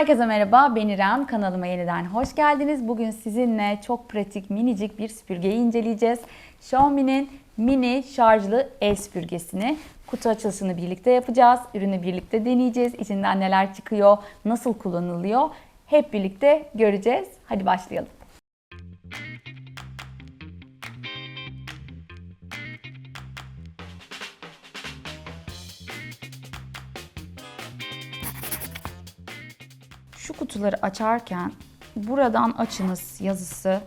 Herkese merhaba, ben İrem. Kanalıma yeniden hoş geldiniz. Bugün sizinle çok pratik, minicik bir süpürgeyi inceleyeceğiz. Xiaomi'nin mini şarjlı el süpürgesini. Kutu açılışını birlikte yapacağız. Ürünü birlikte deneyeceğiz. İçinden neler çıkıyor, nasıl kullanılıyor hep birlikte göreceğiz. Hadi başlayalım. Şu kutuları açarken buradan açınız yazısı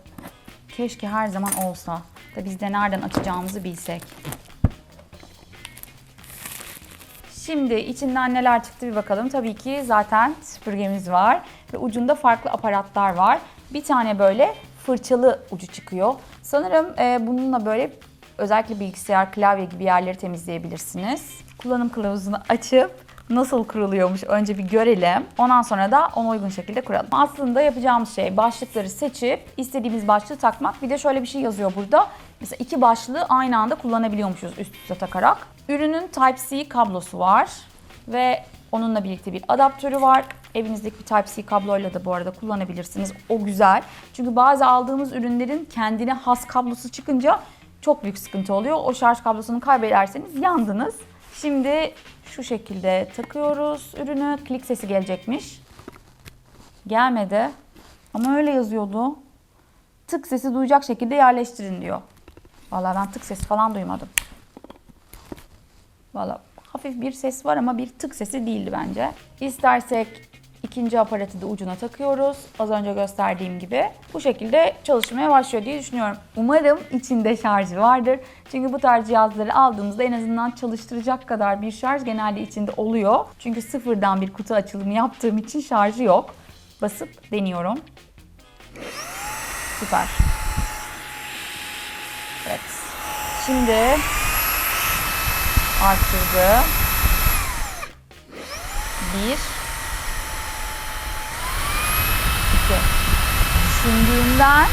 keşke her zaman olsa da biz de nereden açacağımızı bilsek. Şimdi içinden neler çıktı bir bakalım. Tabii ki zaten süpürgemiz var ve ucunda farklı aparatlar var. Bir tane böyle fırçalı ucu çıkıyor. Sanırım e, bununla böyle özellikle bilgisayar, klavye gibi yerleri temizleyebilirsiniz. Kullanım kılavuzunu açıp nasıl kuruluyormuş önce bir görelim. Ondan sonra da ona uygun şekilde kuralım. Aslında yapacağımız şey başlıkları seçip istediğimiz başlığı takmak. Bir de şöyle bir şey yazıyor burada. Mesela iki başlığı aynı anda kullanabiliyormuşuz üst üste takarak. Ürünün Type-C kablosu var ve onunla birlikte bir adaptörü var. Evinizdeki bir Type-C kabloyla da bu arada kullanabilirsiniz. O güzel. Çünkü bazı aldığımız ürünlerin kendine has kablosu çıkınca çok büyük sıkıntı oluyor. O şarj kablosunu kaybederseniz yandınız. Şimdi şu şekilde takıyoruz ürünü. Klik sesi gelecekmiş. Gelmedi. Ama öyle yazıyordu. Tık sesi duyacak şekilde yerleştirin diyor. Vallahi ben tık sesi falan duymadım. Vallahi hafif bir ses var ama bir tık sesi değildi bence. İstersek ikinci aparatı da ucuna takıyoruz. Az önce gösterdiğim gibi. Bu şekilde çalışmaya başlıyor diye düşünüyorum. Umarım içinde şarjı vardır. Çünkü bu tarz cihazları aldığımızda en azından çalıştıracak kadar bir şarj genelde içinde oluyor. Çünkü sıfırdan bir kutu açılımı yaptığım için şarjı yok. Basıp deniyorum. Süper. Evet. Şimdi arttırdı. Bir. İki. Düşündüğümden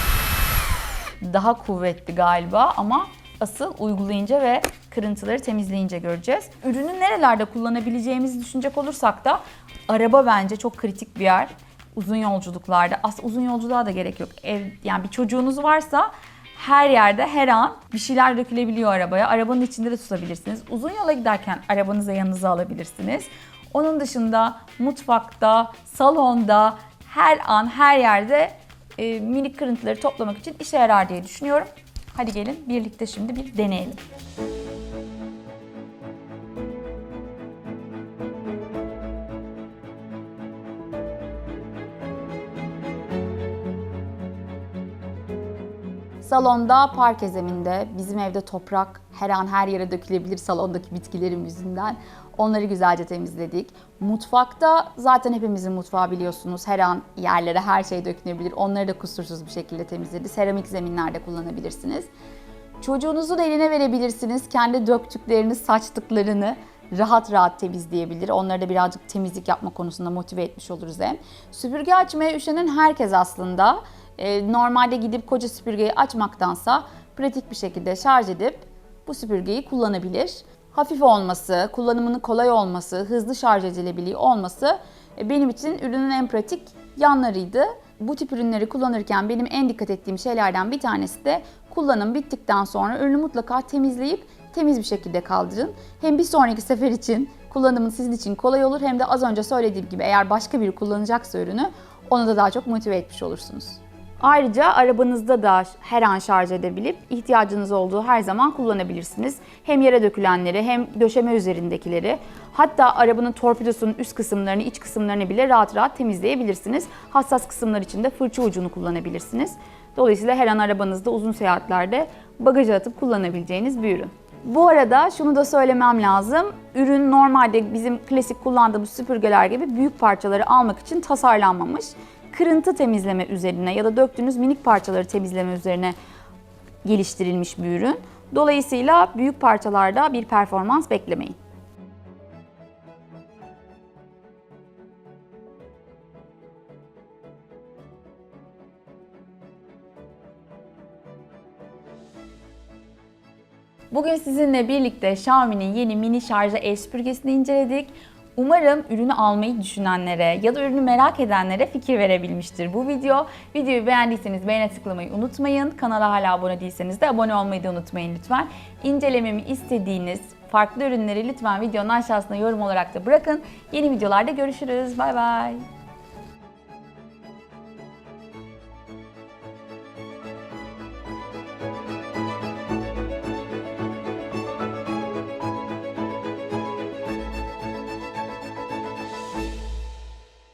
daha kuvvetli galiba ama asıl uygulayınca ve kırıntıları temizleyince göreceğiz. Ürünü nerelerde kullanabileceğimizi düşünecek olursak da araba bence çok kritik bir yer. Uzun yolculuklarda. Aslında uzun yolculuğa da gerek yok. Ev, yani bir çocuğunuz varsa her yerde her an bir şeyler dökülebiliyor arabaya. Arabanın içinde de tutabilirsiniz. Uzun yola giderken arabanızı yanınıza alabilirsiniz. Onun dışında mutfakta, salonda, her an her yerde e, minik kırıntıları toplamak için işe yarar diye düşünüyorum. Hadi gelin birlikte şimdi bir deneyelim. Salonda parke zeminde, bizim evde toprak her an her yere dökülebilir salondaki bitkilerim yüzünden. Onları güzelce temizledik. Mutfakta zaten hepimizin mutfağı biliyorsunuz. Her an yerlere her şey dökülebilir. Onları da kusursuz bir şekilde temizledi. Seramik zeminlerde kullanabilirsiniz. Çocuğunuzun eline verebilirsiniz. Kendi döktüklerini, saçtıklarını rahat rahat temizleyebilir. Onları da birazcık temizlik yapma konusunda motive etmiş oluruz hem. Süpürge açmaya üşenen herkes aslında e, normalde gidip koca süpürgeyi açmaktansa pratik bir şekilde şarj edip bu süpürgeyi kullanabilir. Hafif olması, kullanımının kolay olması, hızlı şarj edilebiliyor olması e, benim için ürünün en pratik yanlarıydı. Bu tip ürünleri kullanırken benim en dikkat ettiğim şeylerden bir tanesi de kullanım bittikten sonra ürünü mutlaka temizleyip temiz bir şekilde kaldırın. Hem bir sonraki sefer için kullanımın sizin için kolay olur hem de az önce söylediğim gibi eğer başka biri kullanacaksa ürünü onu da daha çok motive etmiş olursunuz. Ayrıca arabanızda da her an şarj edebilip ihtiyacınız olduğu her zaman kullanabilirsiniz. Hem yere dökülenleri hem döşeme üzerindekileri hatta arabanın torpidosunun üst kısımlarını, iç kısımlarını bile rahat rahat temizleyebilirsiniz. Hassas kısımlar için de fırça ucunu kullanabilirsiniz. Dolayısıyla her an arabanızda uzun seyahatlerde bagaja atıp kullanabileceğiniz bir ürün. Bu arada şunu da söylemem lazım. Ürün normalde bizim klasik kullandığımız süpürgeler gibi büyük parçaları almak için tasarlanmamış kırıntı temizleme üzerine ya da döktüğünüz minik parçaları temizleme üzerine geliştirilmiş bir ürün. Dolayısıyla büyük parçalarda bir performans beklemeyin. Bugün sizinle birlikte Xiaomi'nin yeni mini şarjlı el süpürgesini inceledik. Umarım ürünü almayı düşünenlere ya da ürünü merak edenlere fikir verebilmiştir bu video. Videoyu beğendiyseniz beğene tıklamayı unutmayın. Kanala hala abone değilseniz de abone olmayı da unutmayın lütfen. İncelememi istediğiniz farklı ürünleri lütfen videonun aşağısına yorum olarak da bırakın. Yeni videolarda görüşürüz. Bay bay.